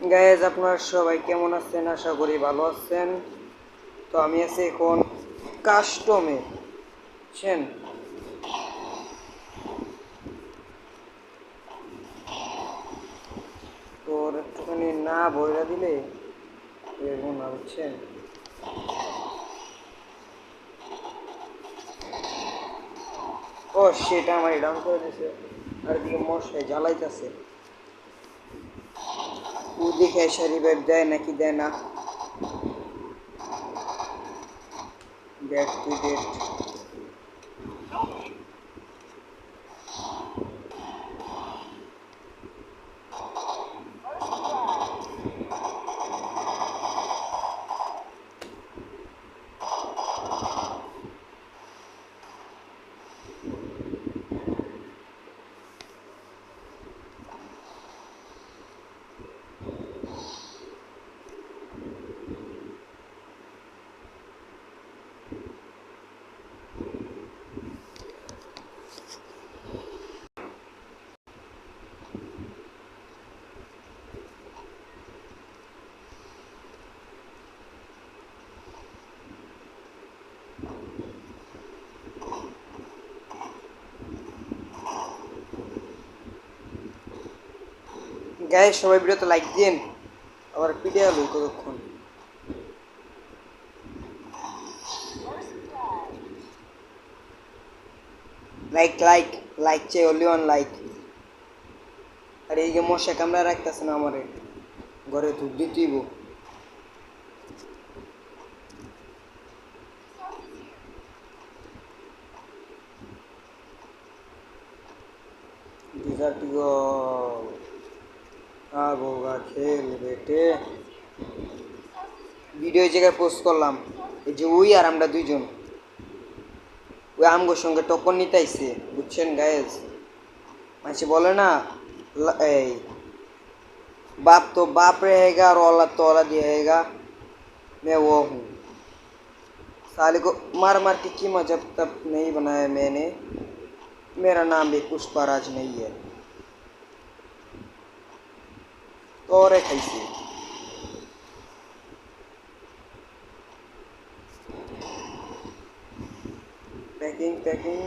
Guys আপনারা সবাই কেমন আছেন? আশা করি ভালো আছেন। তো আমি আছি এখন কাস্টমে বুঝছেন? তোর একটুখানি না বইরা দিলে এরকম না, বুঝছেন? ও সেটা আমার ডাউন করে দিছে। আর দিকে মশাই জ্বালাইতেছে। দেখে রিভাইভ দেয় নাকি দেয় না ব্যাক টু ডেট গায়ে সবাই ভিডিওতে লাইক দিন। আবার পিঠে আলু কতক্ষণ? লাইক লাইক লাইক চাই অনলি ওয়ান লাইক আর, এই যে মশা কামড়া রাখতেছে না আমারে। ঘরে ধূপ দিতেইব। ডিজার্ট গোল আগোগা খেল বেটে ভিডিও এই জায়গায় পোস্ট করলাম এই যে ওই আর আমরা দুইজন ওই আমগোর সঙ্গে টক্কর নিতে আইছে বুঝছেন গায়েজ মাসি বলে না লা- এই बाप तो बाप रहेगा और औलाद तो औलाद ही रहेगा मैं वो हूँ साले को मार मार के की जब तक नहीं बनाया मैंने मेरा नाम भी पुष्पाराज नहीं है तोरे खाई पैकिंग पैकिंग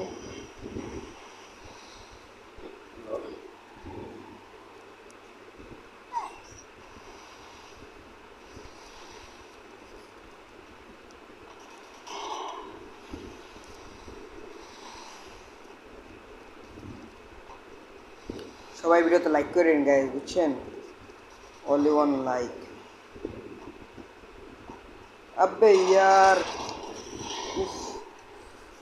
सबाई भिडियो तो लाइक कर गए बुझे? ओनली वन लाइक अबे यार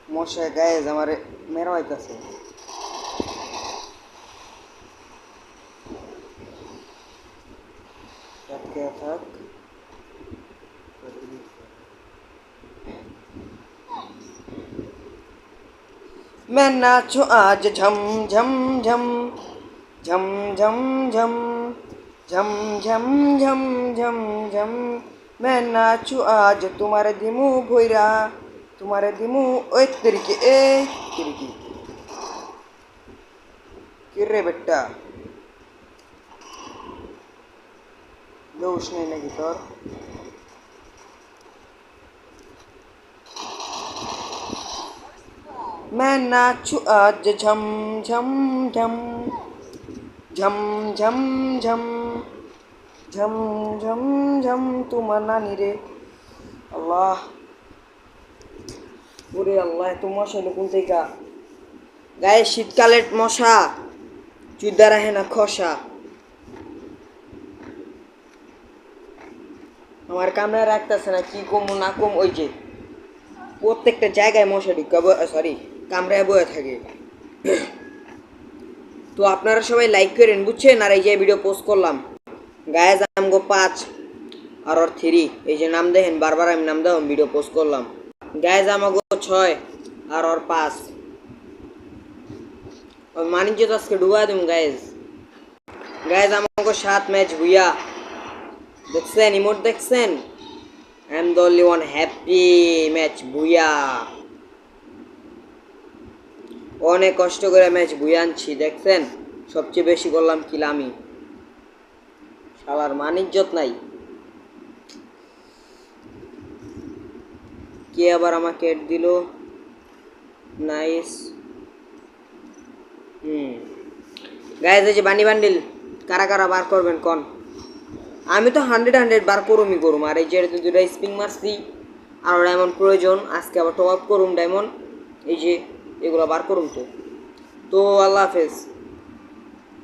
मोशा गए हमारे, मेरा भाई कैसे? मैं नाचू आज झम झम झम झम झम झम झम झम झम झम झम। मैं नाचू आज, तुम्हारे दिमु भोईरा तुम्हारे दिमु, ओए तिरकी ए तिरकी किरे बेटा। लो, उसने नहीं तो मैं नाचू आज, झम झम झम। ঝম ঝম ঝম ঝম ঝম ঝম, তোমার নানি রে। আল্লাহ। ওরে আল্লাহ, এত মশা নকুন থেকা? গায়ে শীতকালের মশা চুদা রাহে না খসা। আমার কামড়ায় রাখতেছে না, কী কম না কম, ওই যে প্রত্যেকটা জায়গায় মশা ঢুকা সরি কামড়ায় বয়ে থাকে। তো আপনারা সবাই লাইক করেন, বুঝছেন? আর এই যে ভিডিও পোস্ট করলাম। গায়ে জাম গো পাঁচ আর ওর থ্রি এই যে নাম দেখেন, বারবার আমি নাম দেখুন ভিডিও পোস্ট করলাম। গায়ে জামা গো ছয় আর ওর পাঁচ। মানিজ্য তো আজকে ডুবা দিম গায়েজ গায়েজ আমাকে সাত ম্যাচ ভুইয়া দেখছেন? ইমোট দেখছেন? I am the only one happy match Bhuiya অনেক কষ্ট করে ম্যাচ বুয়ে আনছি, দেখছেন? সবচেয়ে বেশি করলাম কিল আমি। শালার মান ইজ্জত নাই। কে আবার আমাকে এড দিল? নাইস। হুম। গায়ে যে বান্ডি বান্ডিল, কারা কারা বার করবেন কন? আমি তো হান্ড্রেড হান্ড্রেড বার করুমই করুম, আর এই যে দুটা স্প্রিং মারছি, আর ডায়মন্ড প্রয়োজন, আজকে আবার টপ আপ করুম ডায়মন্ড এই যে এগুলো বার করুন তো। তো আল্লাহ হাফেজ।